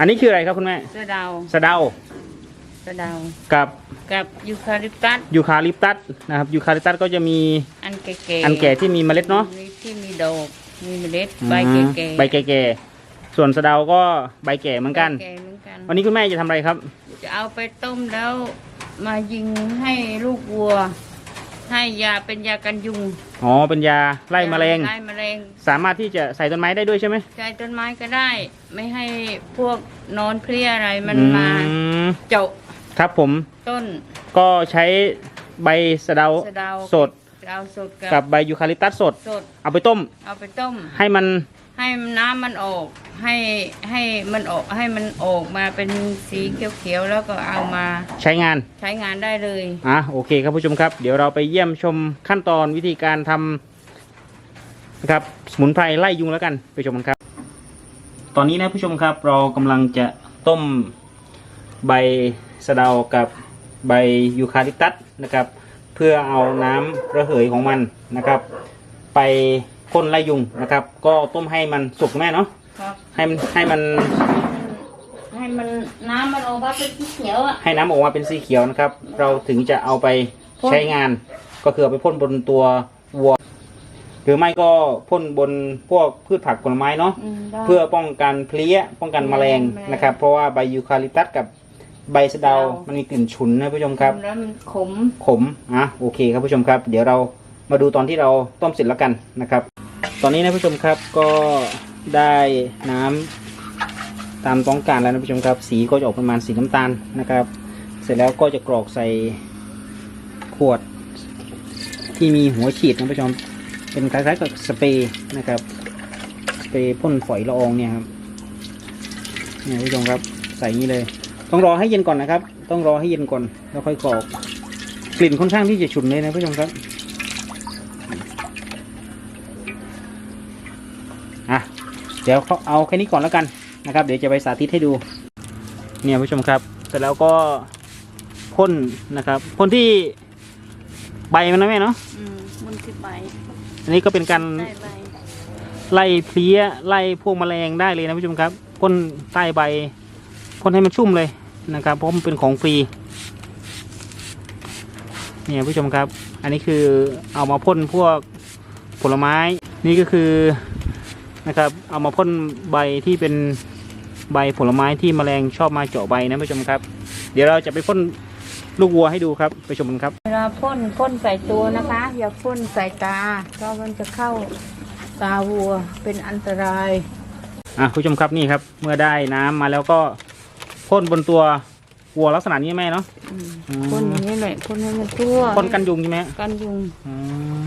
อันนี้คืออะไรครับคุณแม่สะเดาสะเดาสะเดากับกับยูคาลิปตัสยูคาลิปตัสนะครับยูคาลิปตัสก็จะมีอันแก่ๆอันแก่ที่มีเมล็ดเนาะมีที่มีดอกมีเมล็ดอืมใบแก่ๆใบแก่ๆส่วนสะเดาก็ใบแก่เหมือนกันแก่เหมือนกันวันนี้คุณแม่จะทำอะไรครับ จะเอาไปต้มแล้วมายิงให้ลูกวัว ให้ยาเป็นยากันยุงอ๋อเป็นยาไล่แมลงไล่แมลงสามารถที่จะใส่ต้นไม้ได้ด้วยใช่ไหมใช้ต้นไม้ก็ได้ ไม่ให้พวกนอนเพลี้ยอะไรมันอืมาเจาะครับผมต้นก็ใช้ใบสะเดาสะเดาสดสะ เดาสดกักับบใบยูคาลิปตัสสด สดเอาไปต้มเอาไปต้ม ให้มัน ให้น้ำมันออก ให้ให้มันออกให้มันออกมาเป็นสีเขียวๆแล้วก็เอามาใช้งาน ใช้งานได้เลย อะโอเคครับผู้ชมครับ เดี๋ยวเราไปเยี่ยมชมขั้นตอนวิธีการทำนะครับสมุนไพรไล่ยุงแล้วกันไปชมกันครับ ตอนนี้นะผู้ชมครับเรากำลังจะต้มใบสะเดากับใบยูคาลิปตัสนะครับเพื่อเอาน้ำระเหยของมันนะครับ ไปพ่นไล่ยุงนะครับ ก็ต้มให้มันสุกแม่เนาะครับให้มันให้มัน ให้มันน้ำมันออกมาเป็นสีเขียวอะให้น้ำออกมาเป็นสีเขียวนะครับ เราถึงจะเอาไปพ่นใช้งาน ก็คือเอาไปพ่นบนตัววัว หรือไม่ก็พ่นบนพวกพืชผักผลไม้เนาะมได้ เพื่อป้องกันเพลี้ยป้องกันแมลงแมลงนะครับ เพราะว่าใบยูคาลิปตัสกับ ใบสะเดาสะเดามัมันมีกลิ่นฉุนนะผู้ชมครับ แล้วมันขม ขม อะ โอเคครับผู้ชมครับ เดี๋ยวเรามาดูตอนที่เราต้มเสร็จแล้วกันนะครับ ตอนนี้นะผู้ชมครับก็ได้น้ำตามต้องการแล้วนะผู้ชมครับ สีก็จะออกประมาณสีน้ำตาลนะครับ เสร็จแล้วก็จะกรอกใส่ขวด ที่มีหัวฉีดนะผู้ชม เป็นคล้ายๆกับสเปรย์นะครับสเปรย์พ่นฝอยละอองเนี่ยครับเนี่ยผู้ชมครับใส่อย่างนี้เลย ต้องรอให้เย็นก่อนนะครับ ต้องรอให้เย็นก่อนแล้วค่อยกรอกกลิ่นค่อนข้างที่จะฉุนเลยนะผู้ชมครับอะเดี๋ยวเขาเอาแค่นี้ก่อนแล้วกันนะครับ เดี๋ยวจะไปสาธิตให้ดู เนี่ยผู้ชมครับเสร็จแล้วก็พ่นนะครับพ่นที่ใบมันนะแม่เนาะอืมมันคือใบอันนี้ก็เป็นการได้ใบไล่เพลี้ยไล่พวกแมลงได้เลยนะผู้ชมครับพ่นใต้ใบพ่นให้มันชุ่มเลย นะครับเพราะมันเป็นของฟรีเนี่ยผู้ชมครับ อันนี้คือเอามาพ่นพวกผลไม้นี่ก็คือนะครับเอามาพ่นใบที่เป็นใบผลไม้ที่แมลงชอบมาเจาะใบนะผู้ชมครับ เดี๋ยวเราจะไปพ่นลูกวัวให้ดูครับไปชมกันครับ เวลาพ่นพ่นใส่ตัวนะคะ อย่าพ่นใส่ตาเพราะมันจะเข้าตาวัวเป็นอันตรายอะผู้ชมครับนี่ครับ เมื่อได้น้ำมาแล้วก็ พ่นบนตัววัวลักษณะนี้แม่เนาะ อืมอืม พ่นอย่างนี้แหละพ่นให้มันทั่วพ่นกันยุงใช่ไหมกันยุง อืม